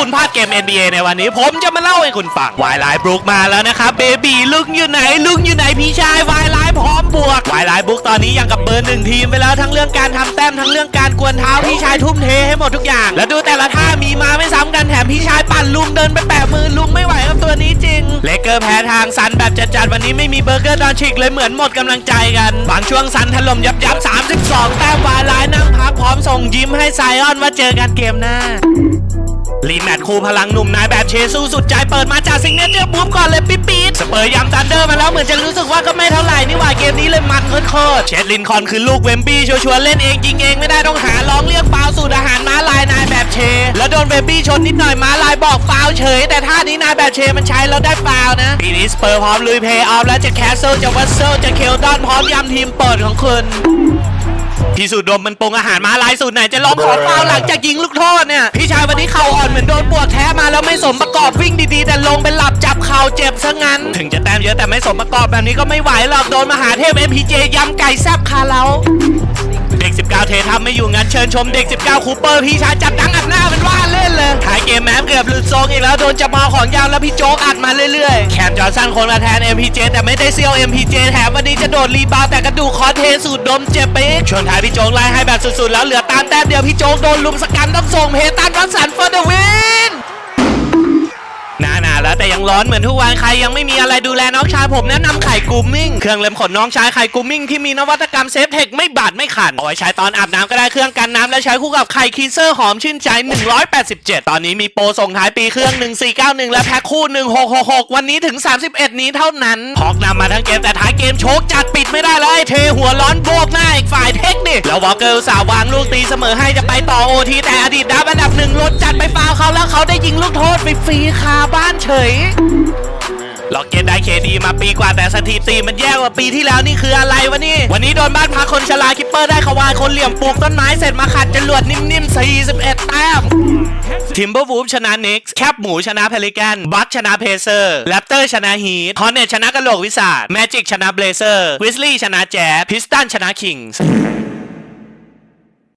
คุณพลาดเกม NBA ในวันนี้ ผมจะมาเล่าให้คุณฟังวายไลน์บรุกมาแล้วนะครับเบบีลุงอยู่ไหนลุงอยู่ไหนพี่ชายวายไลน์พร้อมบวกวายไลน์บรุกตอนนี้ยังกับเบอร์หนึ่งทีมไปแล้วทั้งเรื่องการทำแต้มทั้งเรื่องการกวนเท้าพี่ชายทุ่มเทให้หมดทุกอย่าง แล้วดูแต่ละท่ามีมาไม่ซ้ำกันแถมพี่ชายปั่นลุงเดินไปแปะมือลุงไม่ไหวกับตัวนี้จริงเลเกอร์แพ้ทางซันแบบจัดๆวันนี้ไม่มีเบอร์เกอร์ดอนชิกเลยเหมือนหมดกำลังใจกันบางช่วงซันถล่มยับยับ32 แต้มวายไลน์นั่งพักพร้อมส่งยิ้มให้ไซออนว่าเจอกันเกมหน้า รีแมตช์คู่พลังหนุ่มนายแบบเชซูสุดใจเปิดมาจากซิงเนเจอร์บุ๊มก่อนเลยปิ๊ดปีดสเปอร์ยำซันเดอร์มาแล้วเหมือนจะรู้สึกว่าก็ไม่เท่าไหร่นี่หว่าเกมนี้เลยมันโคตรๆเชดลินคอนคือลูกเวมบี้ชัวร์ๆเล่นเองยิงเองไม่ได้ต้องหาร้องเรียกฟาวล์สูตรอาหารม้าลายนายแบบเช แล้วโดนเวมบี้ชนนิดหน่อยม้าลายบอกฟาวล์เฉย แต่ท่านี้นายแบบเชมันใช้แล้วได้ฟาวล์นะปีนี้สเปอร์พร้อมลุยเพย์ออฟแล้วจะแคสเซิลจะวัสเซิลจะเคลดอนพร้อมยำทีมเปิดของคุณ พี่สูดดมมันปรุงอาหารมาลายสูตรไหนจะลองขอฟาวล์หลังจากยิงลูกโทษเนี่ยพี่ชายวันนี้เข่าอ่อนเหมือนโดนปวดแท้มาแล้วไม่สมประกอบวิ่งดีๆ แต่ลงไปหลับจับเข่าเจ็บซะงั้น ถึงจะแต้มเยอะแต่ไม่สมประกอบแบบนี้ก็ไม่ไหวหรอกโดนมหาเทพ MPJ ยำไก่แซบคาเล้า เด็ก19เททำไม่อยู่งั้นเชิญชมเด็ก 19 คูเปอร์พี่ชายจัดดังอัดหน้าเป็นว่าเล่นเลยขายเกมแมปเกือบหลุดโซงอีกแล้วโดนจับมาของยาวแล้วพี่โจ๊กอัดมาเรื่อยๆ แคมจอร์สันคนมาแทน MPJ แต่ไม่ได้เซียว MPJ แถมวันนี้จะโดดรีบาวแต่กระดูกคอเทสูดดมเจ็บไปอีกชวนท้ายพี่โจ๊กไล่ให้แบบสุดๆแล้วเหลือตามแต้มเดียวพี่โจ๊กโดนลุมสกันต้องส่งเพตันวัสันเฟอร์เดวิน แล้วแต่ยังร้อนเหมือนทุกวันใครยังไม่มีอะไรดูแลน้องชายผมแนะนำไข่กูมิ่งเครื่องเล็มขนน้องชายไข่กูมิ่งที่มีนวัตกรรมเซฟเทคไม่บาดไม่ขันเอาไว้ใช้ตอนอาบน้ำก็ได้เครื่องกันน้ำและใช้คู่กับไข่คีเซอร์หอมชื่นใจ 187 ตอนนี้มีโปรส่งท้ายปีเครื่อง 1491 และแพ็คคู่ 1666 วันนี้ถึง 31 นี้เท่านั้นพอกนำมาทั้งเกมแต่ท้ายเกมโชคจัดปิดไม่ได้แล้วไอ้เทหัวร้อนโบกหน้าอีกฝ่าย แล้ววอลเกอร์อุตสาววางลูกตีเสมอให้จะไปต่อโอทีแต่อดีตดับอันดับหนึ่งลดจัดไปฟาวเขาแล้วเขาได้ยิงลูกโทษฟรีๆคาบ้านเฉยล็อกเก็ตได้เคดีมาปีกว่าแต่สถิติมันแย่กว่าปีที่แล้วนี่คืออะไรวะนี่ วันนี้โดนบ้านพักคนชราคิปเปอร์ได้ขวายคนเหลี่ยมปลูกต้นไม้เสร็จมาขัดจรวดนิ่มๆ 41 แต้มทิมเบอร์วูฟชนะนิกส์แคปหมูชนะเพลิกันบัคชนะเพเซอร์แรปเตอร์ชนะฮีทฮอนเนตชนะกระโหลกวิสาดแมจิกชนะเบลเซอร์วิสลี่ชนะแจ๊พิสตันชนะคิงส์